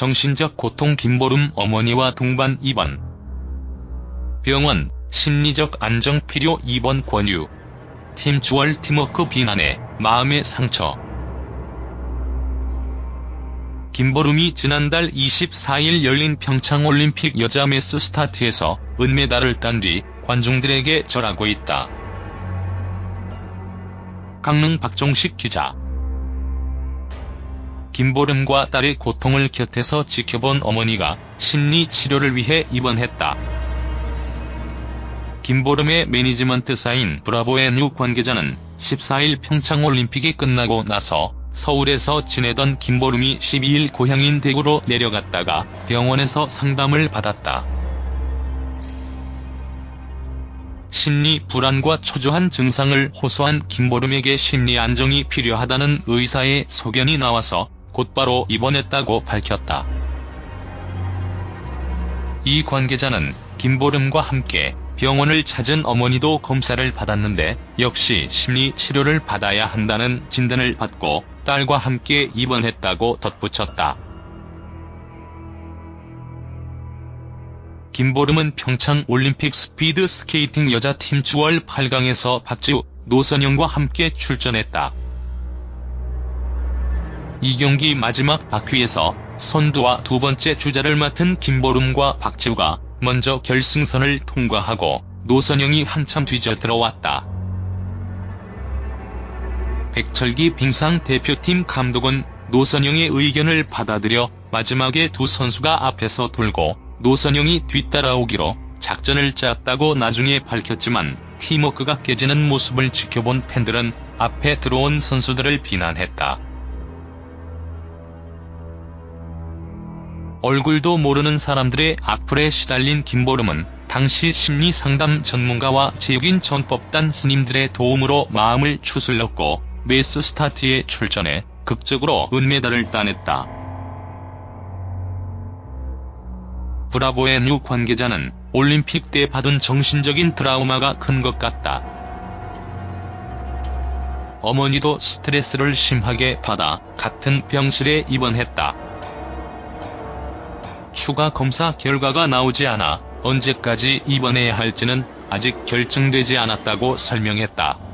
정신적 고통 김보름 어머니와 동반 입원. 병원, 심리적 안정 필요 입원 권유. 팀 주얼 팀워크 비난에 마음의 상처. 김보름이 지난달 24일 열린 평창올림픽 여자 메스 스타트에서 은메달을 딴 뒤 관중들에게 절하고 있다. 강릉 박종식 기자 김보름과 딸의 고통을 곁에서 지켜본 어머니가 심리 치료를 위해 입원했다. 김보름의 매니지먼트 사인 브라보의 관계자는 14일 평창올림픽이 끝나고 나서 서울에서 지내던 김보름이 12일 고향인 대구로 내려갔다가 병원에서 상담을 받았다. 심리 불안과 초조한 증상을 호소한 김보름에게 심리 안정이 필요하다는 의사의 소견이 나와서 곧바로 입원했다고 밝혔다. 이 관계자는 김보름과 함께 병원을 찾은 어머니도 검사를 받았는데 역시 심리 치료를 받아야 한다는 진단을 받고 딸과 함께 입원했다고 덧붙였다. 김보름은 평창 올림픽 스피드 스케이팅 여자팀 주월 8강에서 박지우, 노선영과 함께 출전했다. 이 경기 마지막 바퀴에서 선두와 두 번째 주자를 맡은 김보름과 박지우가 먼저 결승선을 통과하고 노선영이 한참 뒤져 들어왔다. 백철기 빙상 대표팀 감독은 노선영의 의견을 받아들여 마지막에 두 선수가 앞에서 돌고 노선영이 뒤따라오기로 작전을 짰다고 나중에 밝혔지만 팀워크가 깨지는 모습을 지켜본 팬들은 앞에 들어온 선수들을 비난했다. 얼굴도 모르는 사람들의 악플에 시달린 김보름은 당시 심리상담 전문가와 제육인 전법단 스님들의 도움으로 마음을 추슬렀고 메스 스타트에 출전해 극적으로 은메달을 따냈다. 브라보의 뉴 관계자는 올림픽 때 받은 정신적인 트라우마가 큰 것 같다. 어머니도 스트레스를 심하게 받아 같은 병실에 입원했다. 추가 검사 결과가 나오지 않아 언제까지 입원해야 할지는 아직 결정되지 않았다고 설명했다.